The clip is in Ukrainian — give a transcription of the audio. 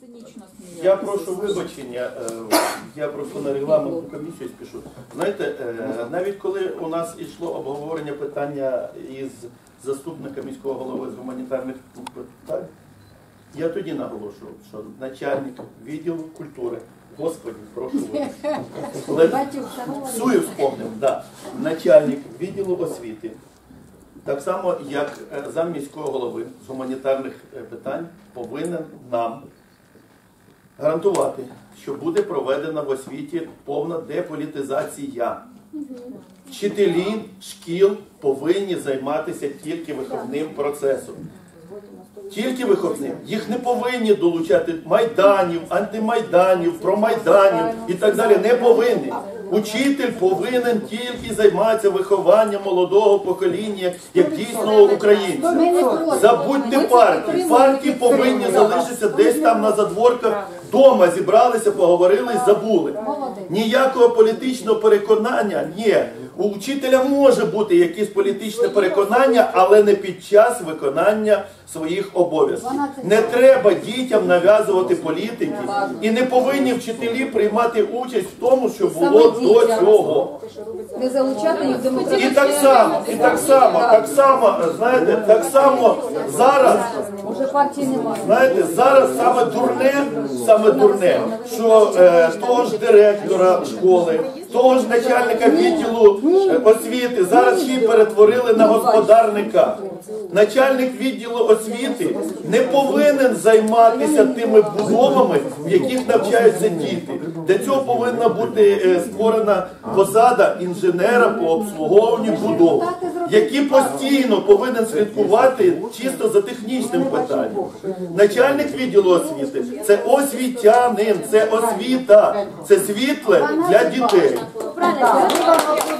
цинічно. Я прошу вибачення, е, я просто на регламентну комісію спішу. Знаєте, е, навіть коли у нас йшло обговорення питання із заступника міського голови з гуманітарних питань, я тоді наголошував, що начальник відділу культури, господі, прошу вибачення. Сую вспомнив, да. Начальник відділу освіти, так само як е, зам міського голови з гуманітарних е, питань, повинен нам гарантувати, що буде проведена в освіті повна деполітизація. Вчителі шкіл повинні займатися тільки виховним процесом. Тільки виховним. Їх не повинні долучати майданів, антимайданів, промайданів і так далі. Не повинні. Учитель повинен тільки займатися вихованням молодого покоління як дійсного українця. Забудьте партії. Партії повинні залишитися десь там на задворках. Дома зібралися, поговорили забули. Ніякого політичного переконання ні. У вчителя може бути якесь політичне переконання, але не під час виконання своїх обов'язків. Не треба дітям нав'язувати політики, і не повинні вчителі приймати участь в тому, що було до цього. Не залучати їх в І так само, і так само, так само, знаєте, так само зараз. Знаєте, зараз саме дурне, саме дурне, що е, того ж директора школи, того ж начальника відділу е, освіти зараз ще й перетворили на господарника. Начальник відділу освіти не повинен займатися тими будовами, в яких навчаються діти. Для цього повинна бути е, створена посада інженера по обслуговуванню будов, який постійно повинен слідкувати чисто за технічним питанням. Начальник відділу освіти це освітянин, це освіта, це світле для дітей. Правильно,